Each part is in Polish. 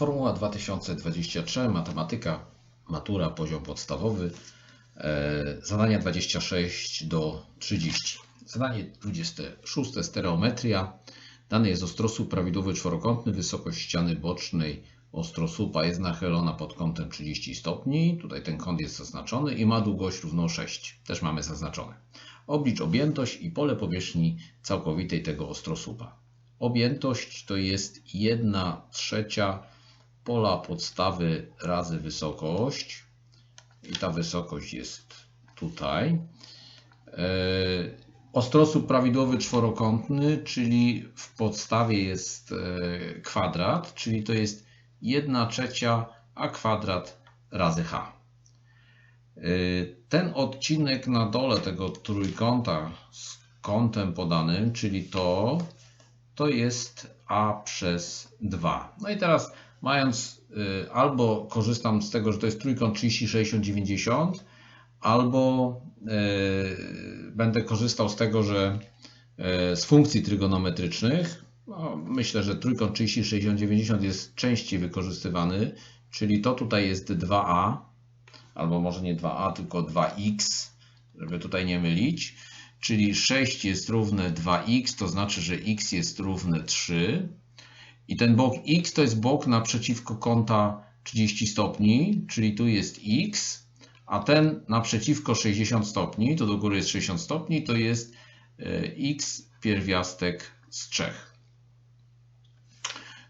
Formuła 2023, matematyka, matura, poziom podstawowy, e, zadania 26 do 30. Zadanie 26, stereometria. Dany jest ostrosłup prawidłowy czworokątny, wysokość ściany bocznej ostrosłupa jest nachylona pod kątem 30 stopni. Tutaj ten kąt jest zaznaczony i ma długość równą 6. Też mamy zaznaczone. Oblicz objętość i pole powierzchni całkowitej tego ostrosłupa. Objętość to jest 1 trzecia pola podstawy razy wysokość. I ta wysokość jest tutaj. E, ostrosłup prawidłowy czworokątny, czyli w podstawie jest e, kwadrat, czyli to jest 1 trzecia a kwadrat razy h. E, ten odcinek na dole tego trójkąta z kątem podanym, czyli to, to jest a przez 2. No i teraz mając y, albo korzystam z tego, że to jest trójkąt 30, 60, 90, albo y, będę korzystał z tego, że y, z funkcji trygonometrycznych, no, myślę, że trójkąt 30, 60, 90 jest częściej wykorzystywany, czyli to tutaj jest 2a, albo może nie 2a, tylko 2x, żeby tutaj nie mylić, czyli 6 jest równe 2x, to znaczy, że x jest równe 3, i ten bok x to jest bok naprzeciwko kąta 30 stopni, czyli tu jest x, a ten naprzeciwko 60 stopni, to do góry jest 60 stopni, to jest e, x pierwiastek z 3.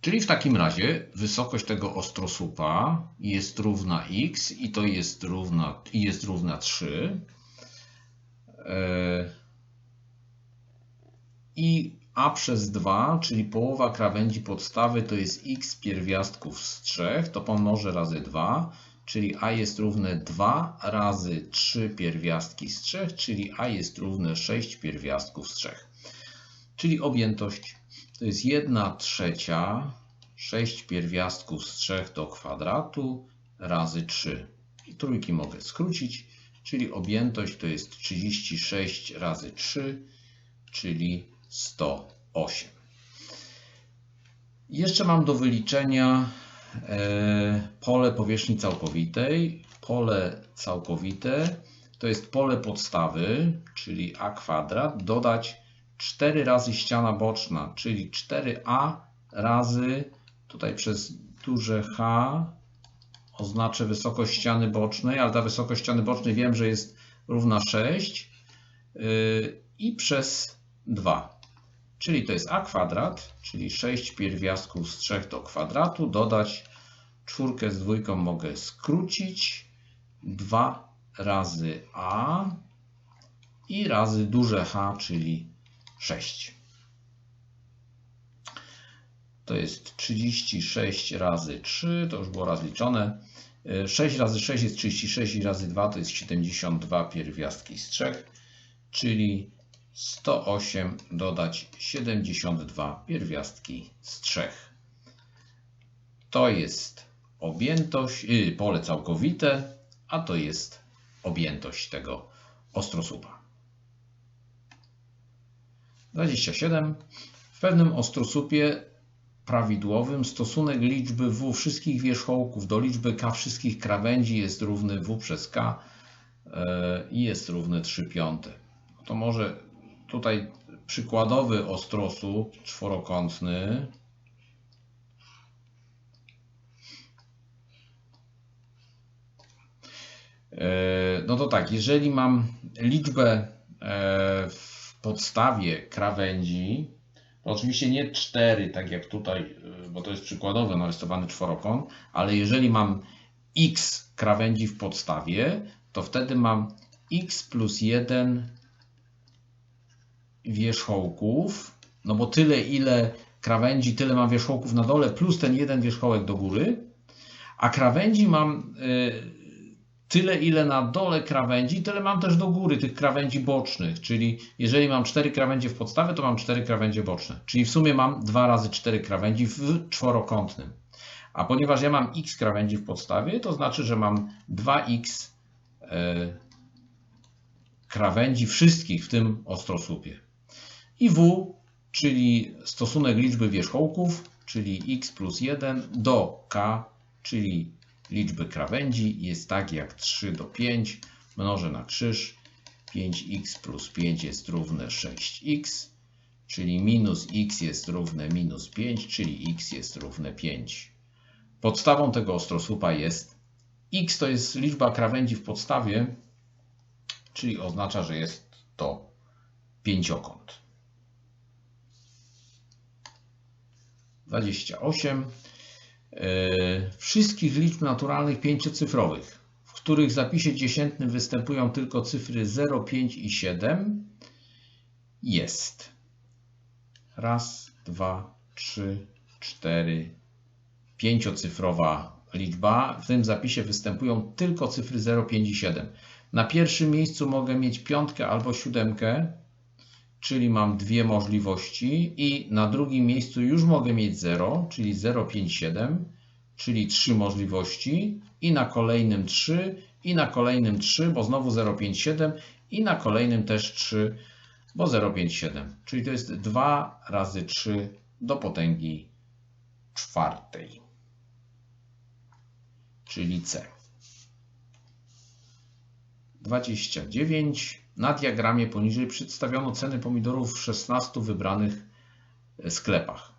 Czyli w takim razie wysokość tego ostrosłupa jest równa x i to jest równa, jest równa 3. E, I a przez 2, czyli połowa krawędzi podstawy to jest x pierwiastków z 3, to pomnożę razy 2, czyli a jest równe 2 razy 3 pierwiastki z 3, czyli a jest równe 6 pierwiastków z 3. Czyli objętość to jest 1 trzecia 6 pierwiastków z 3 do kwadratu razy 3. I trójki mogę skrócić, czyli objętość to jest 36 razy 3, czyli 108. Jeszcze mam do wyliczenia e, pole powierzchni całkowitej. Pole całkowite to jest pole podstawy, czyli a kwadrat, dodać 4 razy ściana boczna, czyli 4a razy, tutaj przez duże H oznaczę wysokość ściany bocznej, ale ta wysokość ściany bocznej wiem, że jest równa 6 yy, i przez 2. Czyli to jest a kwadrat, czyli 6 pierwiastków z 3 do kwadratu, dodać czwórkę z dwójką mogę skrócić, 2 razy a i razy duże h, czyli 6. To jest 36 razy 3, to już było raz liczone. 6 razy 6 jest 36 i razy 2 to jest 72 pierwiastki z 3, czyli 108 dodać 72 pierwiastki z 3. To jest objętość, yy, pole całkowite, a to jest objętość tego ostrosłupa. 27. W pewnym ostrosłupie prawidłowym stosunek liczby w wszystkich wierzchołków do liczby k wszystkich krawędzi jest równy w przez k yy, i jest równy 3 piąte. To może Tutaj przykładowy ostrosłup czworokątny. E, no to tak, jeżeli mam liczbę e, w podstawie krawędzi, to oczywiście nie 4, tak jak tutaj, e, bo to jest przykładowy narysowany czworokąt, ale jeżeli mam x krawędzi w podstawie, to wtedy mam x plus 1 wierzchołków, no bo tyle ile krawędzi, tyle mam wierzchołków na dole, plus ten jeden wierzchołek do góry, a krawędzi mam y, tyle ile na dole krawędzi, tyle mam też do góry tych krawędzi bocznych, czyli jeżeli mam 4 krawędzie w podstawie, to mam 4 krawędzie boczne, czyli w sumie mam 2 razy 4 krawędzi w czworokątnym. A ponieważ ja mam x krawędzi w podstawie, to znaczy, że mam 2x y, krawędzi wszystkich w tym ostrosłupie i W, czyli stosunek liczby wierzchołków czyli x plus 1 do k, czyli liczby krawędzi jest tak jak 3 do 5 mnożę na krzyż 5x plus 5 jest równe 6x, czyli minus x jest równe minus 5, czyli x jest równe 5. Podstawą tego ostrosłupa jest x to jest liczba krawędzi w podstawie, czyli oznacza, że jest to pięciokąt. 28. Yy, wszystkich liczb naturalnych pięciocyfrowych, w których w zapisie dziesiętnym występują tylko cyfry 0, 5 i 7 jest raz, dwa, trzy, cztery, pięciocyfrowa liczba. W tym zapisie występują tylko cyfry 0, 5 i 7. Na pierwszym miejscu mogę mieć piątkę albo siódemkę, czyli mam dwie możliwości i na drugim miejscu już mogę mieć 0, czyli 0, 5, 7, czyli trzy możliwości i na kolejnym 3 i na kolejnym 3, bo znowu 0, 5, 7 i na kolejnym też 3, bo 0, 5, 7. Czyli to jest 2 razy 3 do potęgi czwartej, czyli C. 29. Na diagramie poniżej przedstawiono ceny pomidorów w 16 wybranych sklepach.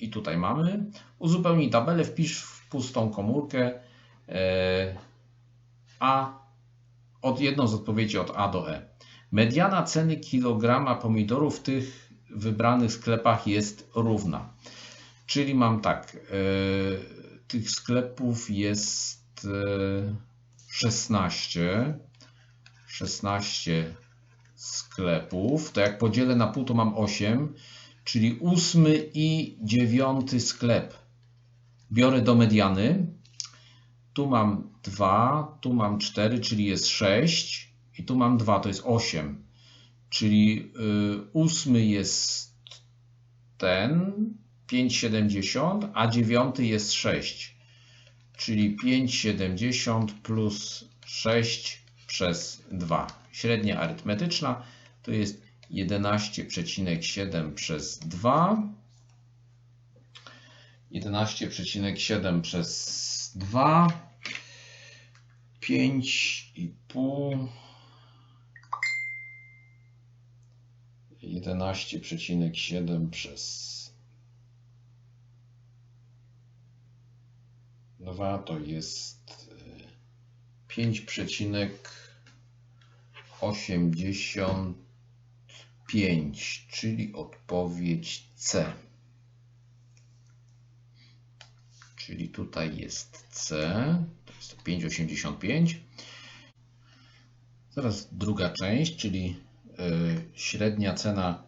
I tutaj mamy. Uzupełnij tabelę, wpisz w pustą komórkę e, A od jedną z odpowiedzi od A do E. Mediana ceny kilograma pomidorów w tych wybranych sklepach jest równa. Czyli mam tak, e, tych sklepów jest 16. 16 sklepów. To jak podzielę na pół, to mam 8, czyli ósmy i dziewiąty sklep. Biorę do mediany. Tu mam 2, tu mam 4, czyli jest 6 i tu mam 2, to jest 8. Czyli ósmy jest ten 5,70, a dziewiąty jest 6. Czyli 5,70 plus 6 przez 2. Średnia arytmetyczna to jest 11,7 przez 2. 11,7 przez 2. 5,5. 11,7 przez 2 to jest 5,85, czyli odpowiedź C. Czyli tutaj jest C, to jest 5,85. Teraz druga część, czyli średnia cena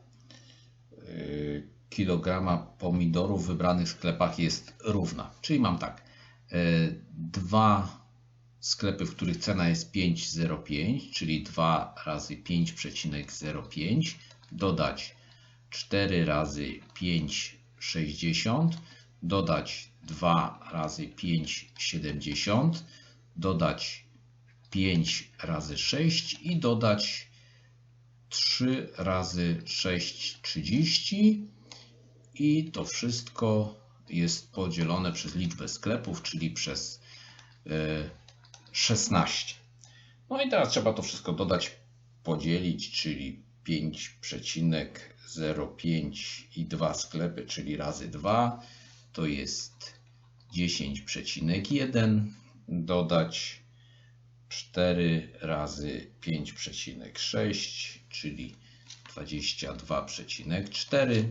kilograma pomidorów w wybranych sklepach jest równa. Czyli mam tak, dwa sklepy, w których cena jest 5,05, czyli 2 razy 5,05, dodać 4 razy 5,60, dodać 2 razy 5,70, dodać 5 razy 6 i dodać 3 razy 6,30 i to wszystko jest podzielone przez liczbę sklepów, czyli przez 16. No i teraz trzeba to wszystko dodać, podzielić, czyli 5,05 i 2 sklepy, czyli razy 2 to jest 10,1. Dodać 4 razy 5,6, czyli 22,4.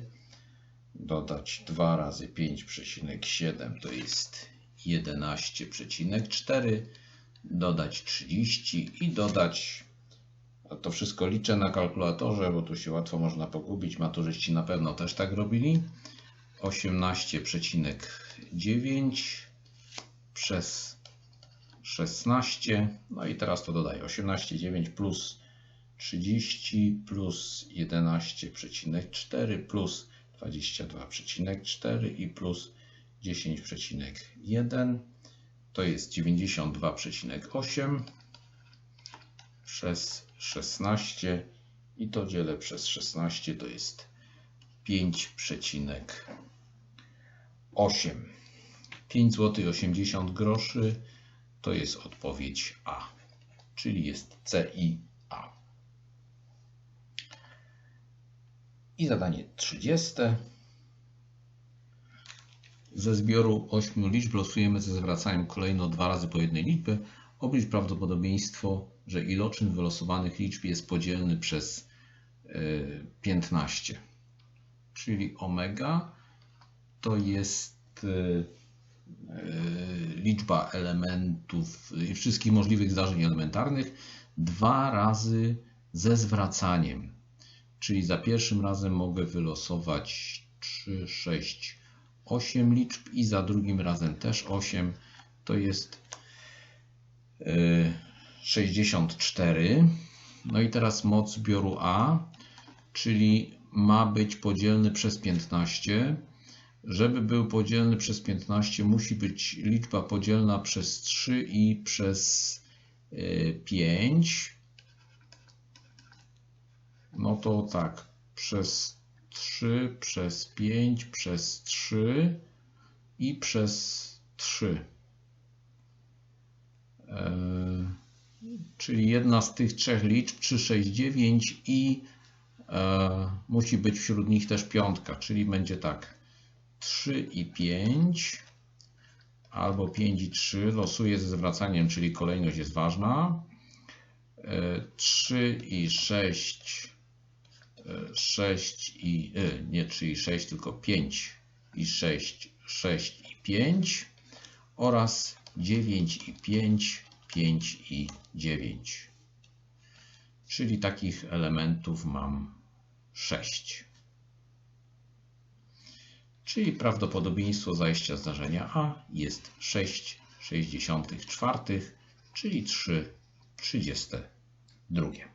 Dodać 2 razy 5,7 to jest 11,4 dodać 30 i dodać, to wszystko liczę na kalkulatorze, bo tu się łatwo można pogubić, maturzyści na pewno też tak robili, 18,9 przez 16, no i teraz to dodaję, 18,9 plus 30 plus 11,4 plus 22,4 i plus 10,1 to jest 92,8 przez 16 i to dzielę przez 16 to jest 5,5. 8. 5 zł 80 groszy to jest odpowiedź A, czyli jest C i A. I zadanie 30. Ze zbioru 8 liczb losujemy ze zwracaniem kolejno dwa razy po jednej liczbie. Oblicz prawdopodobieństwo, że iloczyn wylosowanych liczb jest podzielny przez y, 15. Czyli omega to jest y, y, liczba elementów y, wszystkich możliwych zdarzeń elementarnych dwa razy ze zwracaniem. Czyli za pierwszym razem mogę wylosować 3, 6, 8 liczb i za drugim razem też 8. To jest y, 64. No i teraz moc zbioru A, czyli ma być podzielny przez 15. Żeby był podzielny przez 15, musi być liczba podzielna przez 3 i przez y, 5. No to tak, przez 3, przez 5, przez 3 i przez 3. E, czyli jedna z tych trzech liczb 3, 6, 9 i e, musi być wśród nich też piątka, czyli będzie tak 3 i 5 albo 5 i 3 losuję ze zwracaniem, czyli kolejność jest ważna. E, 3 i 6 6 i y, nie 3 i 6, tylko 5 i 6, 6 i 5 oraz 9 i 5, 5 i 9. Czyli takich elementów mam 6. Czyli prawdopodobieństwo zajścia zdarzenia A jest 6,64, czyli 3,32.